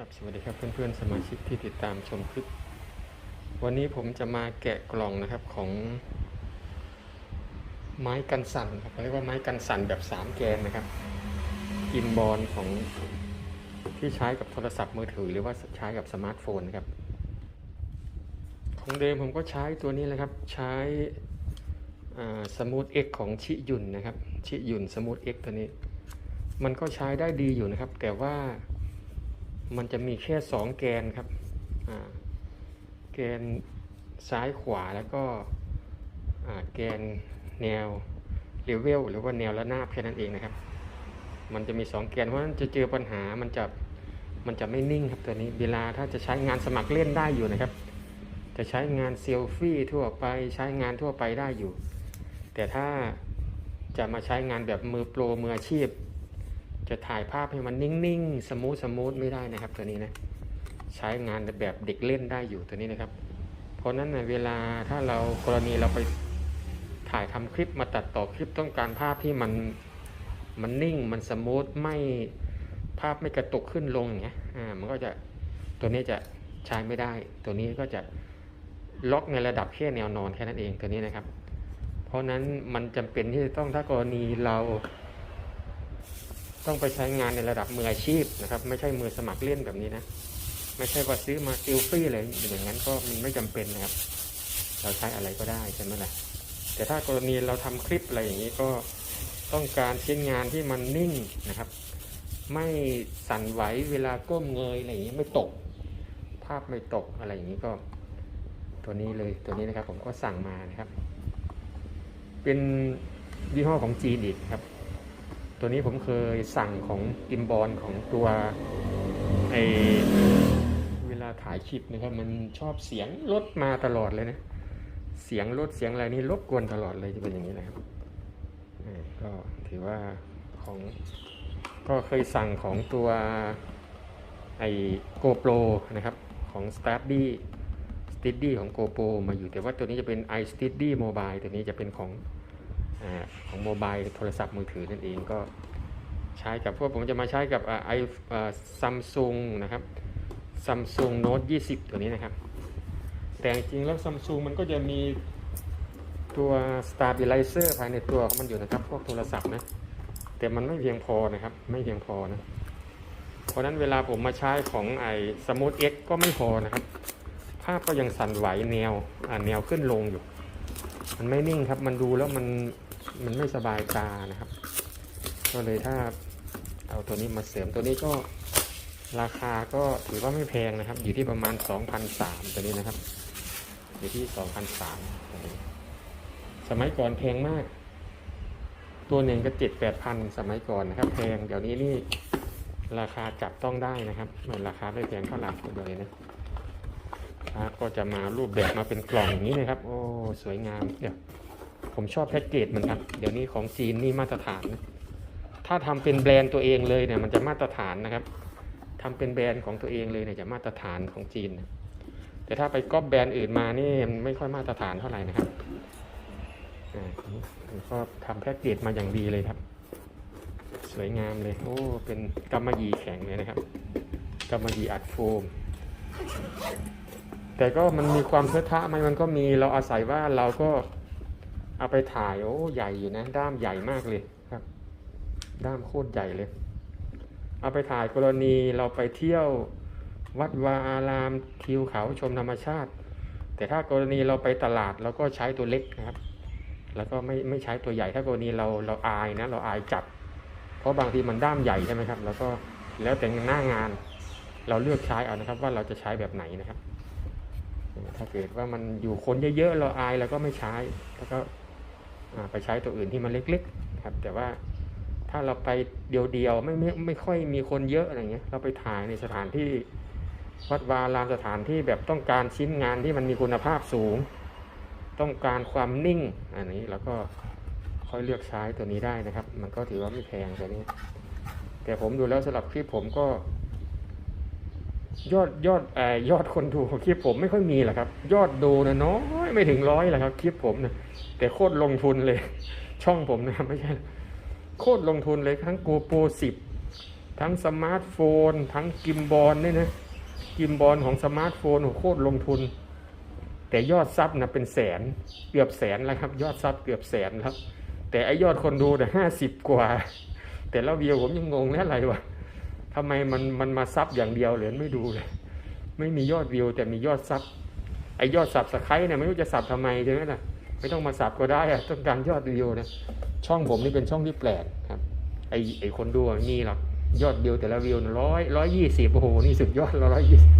ครับสวัสดีครับเพื่อนๆสมาชิกที่ติดตามชมคลิป วันนี้ผมจะมาแกะกล่องนะครับของ ไม้กันสั่นครับเรียกว่าไม้กันสั่นแบบสามแกนนะครับกินบอลของที่ใช้กับโทรศัพท์มือถือ หรือว่าใช้กับสมาร์ทโฟนนะครับ ของเดิมผมก็ใช้ตัวนี้แหละครับใช้สมูทเอ็กของชิยุนนะครับชิยุนสมูทเอ็กตัวนี้ มันก็ใช้ได้ดีอยู่นะครับ แต่ว่า มันจะมีแค่สองแกนครับแกนซ้ายขวาแล้วก็แกนแนวเลเวลหรือว่าแนวระนาบแค่นั้นเองนะครับ มันจะมีสองแกนเพราะฉะนั้นจะเจอปัญหามันจะมันจะไม่นิ่งครับตัวนี้เวลาถ้าจะใช้งานสมัครเล่นได้อยู่นะครับ จะใช้งานเซลฟี่ทั่วไปใช้งานทั่วไปได้อยู่ แต่ถ้าจะมาใช้งานแบบมือโปรมืออาชีพ จะถ่ายภาพให้มันนิ่งๆ สมูทสมูทไม่ได้นะครับ ตัวนี้นะ ใช้งานแบบเด็กเล่นได้อยู่ตัวนี้นะครับ เพราะนั้นนะเวลาถ้าเรากรณีเราไปถ่ายทำคลิปมาตัดต่อคลิปต้องการภาพที่มันมันนิ่งมันสมูทไม่ภาพไม่กระตุกขึ้นลงอย่างเงี้ย อ่า มันก็จะตัวนี้จะใช้ไม่ได้ ตัวนี้ก็จะล็อกในระดับแค่แนวนอนแค่นั้นเองตัวนี้นะครับ เพราะฉะนั้นมันจำเป็นที่จะต้องถ้ากรณีเรา ต้องไปใช้งานในระดับมืออาชีพนะครับ ไม่ใช่มือสมัครเล่นแบบนี้นะ ไม่ใช่ว่าซื้อมาซิลฟี่อะไรอย่างนั้นก็มันไม่จำเป็นนะครับ เราใช้อะไรก็ได้ใช่ไหมล่ะแต่ถ้ากรณีเราทำคลิปอะไรอย่างนี้ก็ต้องการชิ้นงานที่มันนิ่งนะครับ ไม่สั่นไหวเวลาก้มเงยอะไรอย่างนี้ไม่ตก ภาพไม่ตกอะไรอย่างนี้ก็ ตัวนี้เลยตัวนี้นะครับ ผมก็สั่งมานะครับ เป็นยี่ห้อของจีนอีกครับ ตัวนี้ผมเคยสั่งของกิมบอลของตัวไอเวลาถ่ายคลิปนะครับ มันชอบเสียงรถมาตลอดเลยนะ เสียงรถเสียงอะไรนี่รบกวนตลอดเลยจะเป็นอย่างนี้นะครับก็ถือว่าของก็เคยสั่งของตัวไอ GoPro นะครับของ s t u d y s t u d y ของ GoPro มาอยู่แต่ว่าตัวนี้จะเป็น iSteady Mobile ตัวนี้จะเป็นของ ของโมบายโทรศัพท์มือถือนั่นเองก็ใช้กับพวกผมจะมาใช้กับไอซัมซุงนะครับซัมซุงโน้ต20 ตัวนี้นะครับ แต่จริงๆแล้วซัมซุงมันก็จะมีตัว stabilizer ภายในตัวของมันอยู่นะครับ พวกโทรศัพท์นะ แต่มันไม่เพียงพอนะครับ ไม่เพียงพอนะ เพราะฉะนั้นเวลาผมมาใช้ของไอ้ Smooth X ก็ไม่พอนะครับ ภาพก็ยังสั่นไหวแนวแนวขึ้นลงอยู่ มันไม่นิ่งครับ มันดูแล้วมัน มันไม่สบายตานะครับ ก็เลยถ้าเอาตัวนี้มาเสริมตัวนี้ก็ราคาก็ถือว่าไม่แพงนะครับ อยู่ที่ประมาณ 2,003ตัวนี้นะครับ อยู่ที่ 2,003ตัวนี้สมัยก่อนแพงมาก ตัวหนึ่งก็เจ็ดแปดพันสมัยก่อนนะครับ แพงเดี๋ยวนี้นี่ราคาจับต้องได้นะครับมันราคาไม่แพงเท่าไหร่เลยนะก็จะมารูปแบบมาเป็นกล่องอย่างนี้นะครับ โอ้ สวยงามเดี๋ยว ผมชอบแพ็กเกจมันครับ เดี๋ยวนี้ของจีนนี่มาตรฐาน ถ้าทำเป็นแบรนด์ตัวเองเลยเนี่ยมันจะมาตรฐานนะครับทำเป็นแบรนด์ของตัวเองเลยเนี่ยจะมาตรฐานของจีน แต่ถ้าไปก๊อปแบรนด์อื่นมานี่มันไม่ค่อยมาตรฐานเท่าไหร่นะครับอ่าผมก็ทำแพ็กเกจมาอย่างดีเลยครับ สวยงามเลย โอ้ เป็นกำมะหยี่แข็งเลยนะครับกำมะหยี่อัดโฟมแต่ก็มันมีความเทอทะไหมมันก็มีเราอาศัยว่าเราก็ เอาไปถ่ายโอ้ใหญ่อยู่นะด้ามใหญ่มากเลยครับ ด้ามโคตรใหญ่เลย เอาไปถ่ายกรณีเราไปเที่ยววัดวาอารามทิวเขาชมธรรมชาติ แต่ถ้ากรณีเราไปตลาดเราก็ใช้ตัวเล็กนะครับ แล้วก็ไม่ไม่ใช้ตัวใหญ่ถ้ากรณีเราเราอายนะเราอายจับ เพราะบางทีมันด้ามใหญ่ใช่ไหมครับ แล้วก็แล้วแต่หน้างานเราเลือกใช้เอานะครับ ว่าเราจะใช้แบบไหนนะครับ ถ้าเกิดว่ามันอยู่คนเยอะๆเราอายเราก็ไม่ใช้แล้วก็ ไปใช้ตัวอื่นที่มันเล็กๆครับแต่ว่าถ้าเราไปเดียวๆไม่ไม่ไม่ค่อยมีคนเยอะอะไรเงี้ยเราไปถ่ายในสถานที่วัดวาลามสถานที่แบบต้องการชิ้นงานที่มันมีคุณภาพสูง ต้องการความนิ่งอันนี้เราก็ค่อยเลือกใช้ตัวนี้ได้นะครับ มันก็ถือว่าไม่แพงตัวนี้ แต่ผมดูแล้วสำหรับคลิปผมก็ ยอดยอดเอ่อยอดคนดูคลิปผมไม่ค่อยมีหรอกครับ ยอดดูนะน้อยไม่ถึงร้อยแหละครับคลิปผมนะแต่โคตรลงทุนเลย ช่องผมนะไม่ใช่โคตรลงทุนเลยทั้งกูปูสิบทั้งสมาร์ทโฟน ทั้งกิมบอลเนี่ยนะกิมบอลของสมาร์ทโฟนโคตรลงทุน แต่ยอดซับนะเป็นแสนเกือบแสนแล้วครับ ยอดซับเกือบแสนครับแต่ไอยอดคนดูเนี่ยห้าสิบกว่า แต่ละวิวผมยังงงแล้วอะไรวะ ทำไมมันมันมาซับอย่างเดียวเลยไม่ดูเลย ไม่มียอดวิวแต่มียอดซับไอยอดสับสไครต์เนี่ยไม่รู้จะสับทำไมใช่ไหมล่ะไม่ต้องมาสับก็ได้อะต้องการยอดวิวนะช่องผมนี่เป็นช่องที่แปลกครับไอไอคนดูอะมีหรอกยอดวิวแต่ละวิวร้อยร้อยยี่สิบโอ้โหนี่สุดยอดร้อยยี่สิบ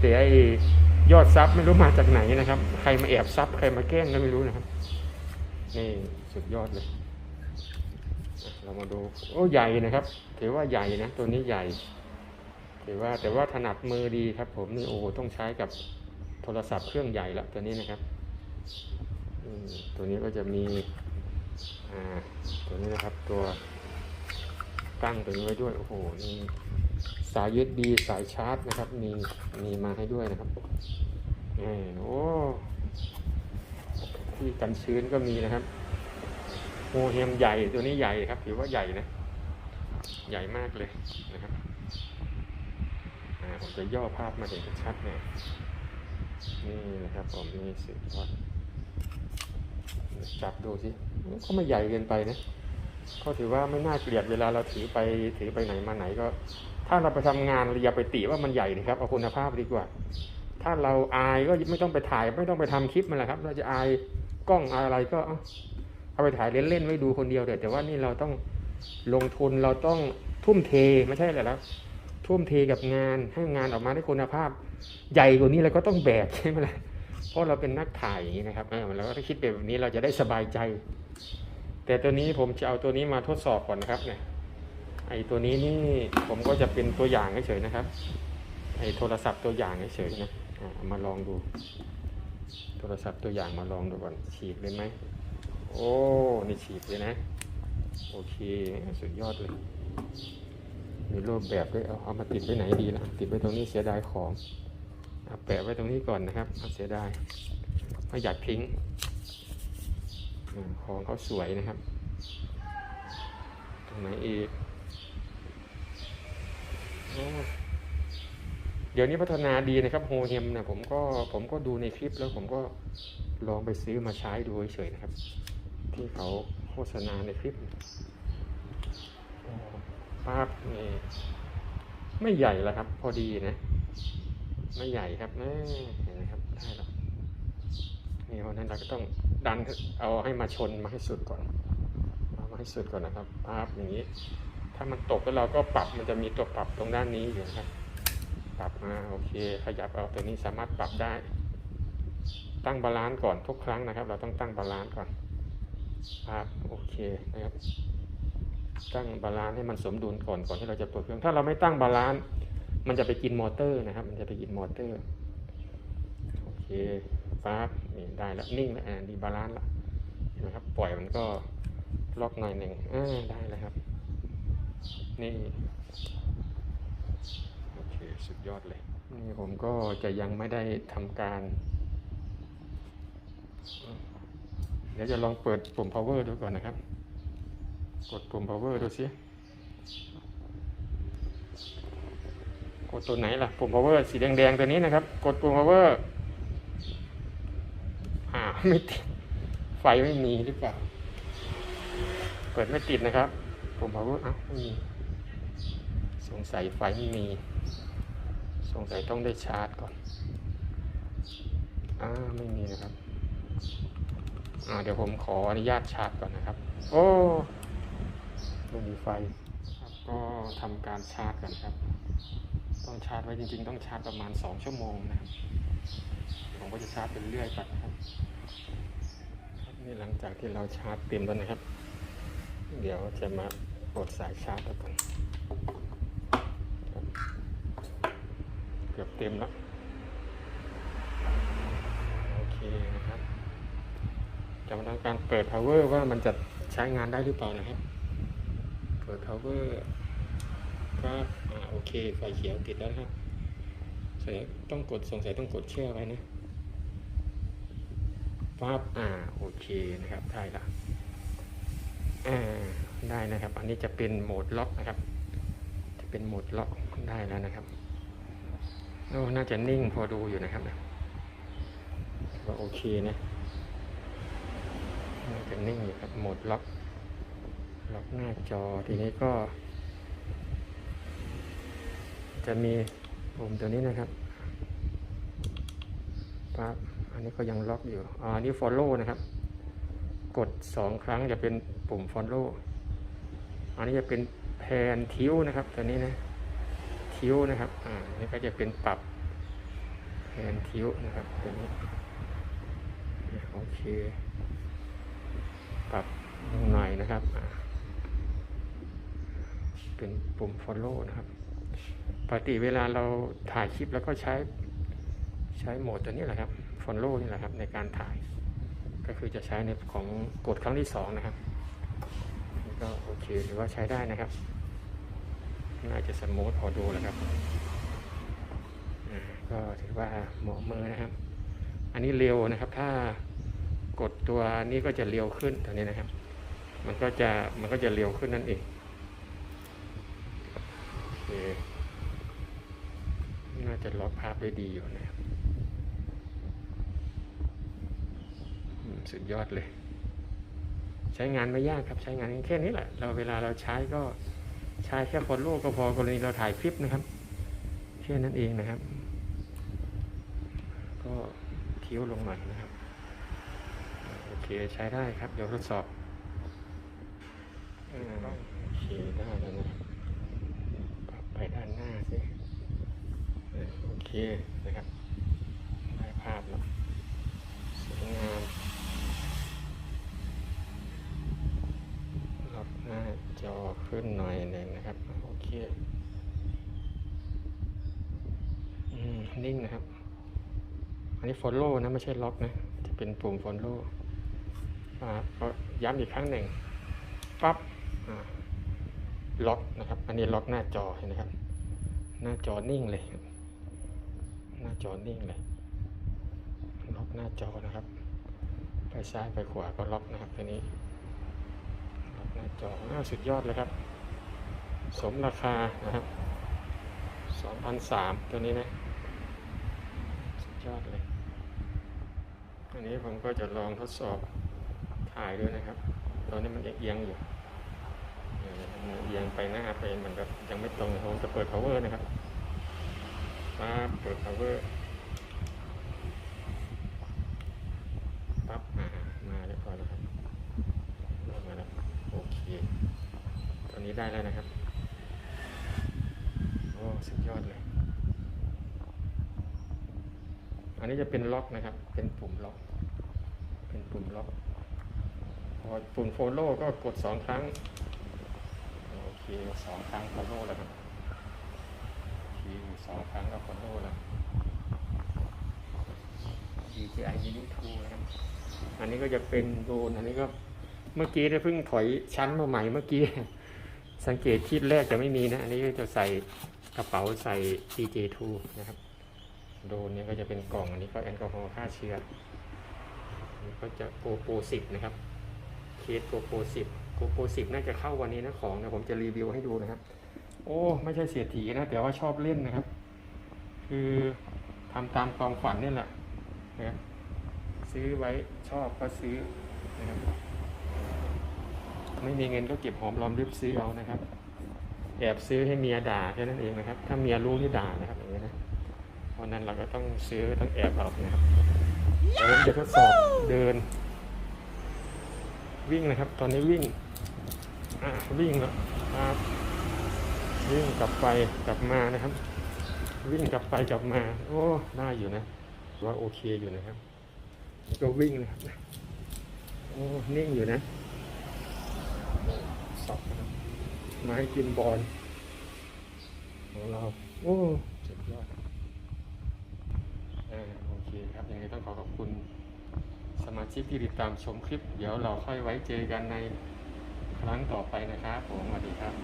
แต่ไอยอดซับไม่รู้มาจากไหนนะครับ ใครมาแอบซับใครมาแกล้งก็ไม่รู้นะครับนี่สุดยอดเลย เรามาดูโอ้ใหญ่นะครับ ถือว่าใหญ่นะตัวนี้ใหญ่ ถือว่าแต่ว่าถนัดมือดีครับ ผมนี่โอ้ต้องใช้กับโทรศัพท์เครื่องใหญ่ละตัวนี้นะครับตัวนี้ก็จะมีอ่าตัวนี้นะครับตัวตั้งตัวนี้ไว้ด้วยโอ้โหนี่สาย USB สายชาร์จนะครับ มีมีมาให้ด้วยนะครับนี่โอ้ที่กันชื้นก็มีนะครับ โมเฮมใหญ่ตัวนี้ใหญ่ครับ ถือว่าใหญ่นะ ใหญ่มากเลยนะครับผมจะย่อภาพมาเห็นชัดๆหน่ยนี่นะครับผมนี่สุดยอดจับดูสิก็ไม่ใหญ่เกินไปนะก็ถือว่าไม่น่าเกลียดเวลาเราถือไปถือไปไหนมาไหนก็ ถ้าเราไปทำงานเราอย่าไปติว่ามันใหญ่นะครับเอาคุณภาพดีกว่า ถ้าเราอายก็ไม่ต้องไปถ่าย ไม่ต้องไปทำคลิปมันแหละครับ เราจะอายกล้องอะไรก็ เอาไปถ่ายเล่นๆไว้ดูคนเดียวเดี๋ยวแต่ว่านี่เราต้องลงทุนเราต้องทุ่มเทไม่ใช่เหรอครับทุ่มเทกับงานให้งานออกมาได้คุณภาพ ใหญ่กว่านี้เราก็ต้องแบกใช่ไหมล่ะเพราะเราเป็นนักถ่ายอย่างนี้นะครับเออเราก็ต้องคิดแบบนี้เราจะได้สบายใจ แต่ตัวนี้ผมจะเอาตัวนี้มาทดสอบก่อนนะครับเนี่ยไอ้ตัวนี้นี่ผมก็จะเป็นตัวอย่างเฉยๆนะครับไอ้โทรศัพท์ตัวอย่างเฉยๆนะมาลองดู โทรศัพท์ตัวอย่างมาลองดูก่อนฉีดเลยไหม โอ้ นี่ฉีดเลยนะ โอเค สุดยอดเลย มีรูปแบบด้วย เอาเอามาติดไว้ไหนดีนะ ติดไว้ตรงนี้เสียดายของเอาแปะไว้ตรงนี้ก่อนนะครับเอาเสียดายไม่อยากทิ้ง ของเขาสวยนะครับ ตรงไหนอีกเดี๋ยวนี้พัฒนาดีนะครับโฮเฮมนะผมก็ผมก็ดูในคลิปแล้วผมก็ลองไปซื้อมาใช้ดูเฉยๆนะครับ ที่เขาโฆษณาในคลิปโอ้ปั๊บนี่ไม่ใหญ่แล้วครับ พอดีนะ ไม่ใหญ่ครับนะเห็นไหมครับได้แล้วนี่เพราะนั้นเราก็ต้องดันเอาให้มาชนมาให้สุดก่อนเอามาให้สุดก่อนนะครับปั๊บอย่างนี้ ถ้ามันตกแล้วเราก็ปรับมันจะมีตัวปรับตรงด้านนี้อยู่ครับ ปรับมาโอเค ขยับเอาตัวนี้สามารถปรับได้ ตั้งบาลานซ์ก่อนทุกครั้งนะครับ เราต้องตั้งบาลานซ์ก่อน ครับโอเคนะครับตั้งบาลานซ์ให้มันสมดุลก่อนก่อนที่เราจะเปิดเครื่อง ถ้าเราไม่ตั้งบาลานซ์มันจะไปกินมอเตอร์นะครับ มันจะไปกินมอเตอร์โอเคปั๊บนี่ได้แล้วนิ่งแล้วอ่าดีบาลานซ์ละเห็นะครับปล่อยมันก็ล็อกหน่อยหนึ่งอ่าได้แล้วครับ นี่โอเคสุดยอดเลย นี่ผมก็จะยังไม่ได้ทำการ เดี๋ยวจะลองเปิดปุ่ม power ดูก่อนนะครับ กดปุ่ม power ดูสิกดตัวไหนล่ะ ปุ่ม power สีแดงๆตัวนี้นะครับ กดปุ่ม power อ่าไม่ติด ไฟไม่มีหรือเปล่า เปิดไม่ติดนะครับ ปุ่ม power อ้าวไม่มี สงสัยไฟไม่มี สงสัยต้องได้ชาร์จก่อน อ่าไม่มีนะครับ เดี๋ยวผมขออนุญาตชาร์จก่อนนะครับ โอ้ไม่มีไฟครับก็ทำการชาร์จกันครับ ต้องชาร์จไว้จริง ๆ ต้องชาร์จประมาณ 2 ชั่วโมงนะครับ ผมก็จะชาร์จเป็นเรื่อยไปครับ นี่หลังจากที่เราชาร์จเต็มแล้วนะครับ เดี๋ยวจะมากดสายชาร์จแล้วกันเกือบเต็มแล้ว โอเคนะครับ จะมาทำการเปิด power ว่ามันจะใช้งานได้หรือเปล่านะครับ เปิด power ครับอ่าโอเคไฟเขียวติดแล้วครับสงสัยต้องกดสงสัยต้องกดแช่ไว้นะปั๊บอ่าโอเคนะครับได้ละอ่าได้นะครับ อันนี้จะเป็นโหมดล็อกนะครับ จะเป็นโหมดล็อกได้แล้วนะครับโอ้น่าจะนิ่งพอดูอยู่นะครับนะก็โอเคนะ จะนิ่งอยู่ครับโหมดล็อก ล็อกหน้าจอทีนี้ก็ จะมีปุ่มตัวนี้นะครับปั๊บอันนี้ก็ยังล็อกอยู่อ่าอันนี้ follow นะครับ กดสองครั้งจะเป็นปุ่ม follow อันนี้จะเป็นแพนทิวนะครับตัวนี้นะทิวนะครับอ่านนี่ก็จะเป็นปรับแพนทิวนะครับตัวนี้โอเค ปรับลงหน่อยนะครับ เป็นปุ่ม follow นะครับ ปกติเวลาเราถ่ายคลิปแล้วก็ใช้ใช้โหมดตัวนี้แหละครับ follow นี่แหละครับ ในการถ่าย ก็คือจะใช้ในของกดครั้งที่สองนะครับก็โอเคหรือว่าใช้ได้นะครับ น่าจะสมูทพอดูแล้วครับก็ถือว่าเหมาะมือนะครับ อันนี้เร็วนะครับ ถ้า กดตัวนี้ก็จะเร็วขึ้นตัวนี้นะครับ มันก็จะมันก็จะเร็วขึ้นนั่นเองโอเคน่าจะล็อกภาพได้ดีอยู่นะครับสุดยอดเลย ใช้งานไม่ยากครับใช้งานแค่นี้แหละ เราเวลาเราใช้ก็ใช้แค่ฟอลโล่ก็พอกรณีเราถ่ายคลิปนะครับแค่นั้นเองนะครับ ก็ทิ้วลงหน่อยนะครับ เคใช้ได้ครับ เดี๋ยวทดสอบอ่าโอเคได้แล้วนะปรับไปด้านหน้าสิโอเคนะครับได้ภาพแล้วสวยงามล็อกหน้าจอขึ้นหน่อยหนึ่งนะครับ โอเคอืมนิ่งนะครับ อันนี้ follow นะ ไม่ใช่ล็อกนะ จะเป็นปุ่ม follow อ่ ย้ำอีกครั้งหนึ่งปั๊บล็อกนะครับ อันนี้ล็อกหน้าจอเห็นไหมครับ หน้าจอนิ่งเลย หน้าจอนิ่งเลย ล็อกหน้าจอนะครับ ไปซ้ายไปขวาก็ล็อกนะครับตัวนี้ ล็อกหน้าจอน่าสุดยอดเลยครับ สมราคานะครับ2,003ตัวนี้นะสุดยอดเลย อันนี้ผมก็จะลองทดสอบ ถ่ายด้วยนะครับ ตอนนี้มันเอียงอยู่เอียงไปหน้าไปมันแบบยังไม่ตรงผมจะเปิด power นะครับปั๊บเปิด power ปั๊บอ่ามาเรียบร้อยแล้วครับลงมาแล้วโอเคตอนนี้ได้แล้วนะครับโอ้สุดยอดเลย อันนี้จะเป็นล็อกนะครับ เป็นปุ่มล็อก เป็นปุ่มล็อก พอปุ่มโฟโล่ก็กดสองครั้ง โอเคสองครั้งโฟโล่แล้วครับโอเคสองครั้งก็โฟโล่แล้ว DJI Mini 2นะครับ อันนี้ก็จะเป็นโดน อันนี้ก็เมื่อกี้ได้เพิ่งถอยชั้นมาใหม่เมื่อกี้ สังเกตคลิปแรกจะไม่มีนะ อันนี้ก็จะใส่กระเป๋าใส่ DJ2 นะครับ โดนเนี่ยก็จะเป็นกล่อง อันนี้ก็แอลกอฮอล์ฆ่าเชื้อ อันนี้ก็จะโกโปรสิบนะครับ เคสโกโปรสิบโกโปรสิบน่าจะเข้าวันนี้นะของนะผมจะรีวิวให้ดูนะครับ โอ้ไม่ใช่เสียถีนะ แต่ว่าชอบเล่นนะครับ คือทำตามความฝันนี่แหละนะครับซื้อไว้ชอบก็ซื้อนะครับไม่มีเงินก็เก็บหอมรอมริบซื้อเอานะครับ แอบซื้อให้เมียด่าแค่นั้นเองนะครับ ถ้าเมียรู้นี่ด่านะครับอย่างนี้นะเพราะนั้นเราก็ต้องซื้อต้องแอบเอานะครับเดี๋ยวผมจะทดสอบเดิน วิ่งนะครับ ตอนนี้วิ่งอ่าวิ่งแล้วครับวิ่งกลับไปกลับมานะครับ วิ่งกลับไปกลับมา โอ้ได้อยู่นะว่าโอเคอยู่นะครับ ก็วิ่งนะครับโอ้นิ่งอยู่นะสอบนะไม้กินบอลของเรา โอ้สุดยอดโอเคครับยังไงต้องขอขอบคุณ สมาชิกที่ติดตามชมคลิป เดี๋ยวเราค่อยไว้เจอกันในครั้งต่อไปนะครับผมสวัสดีครับ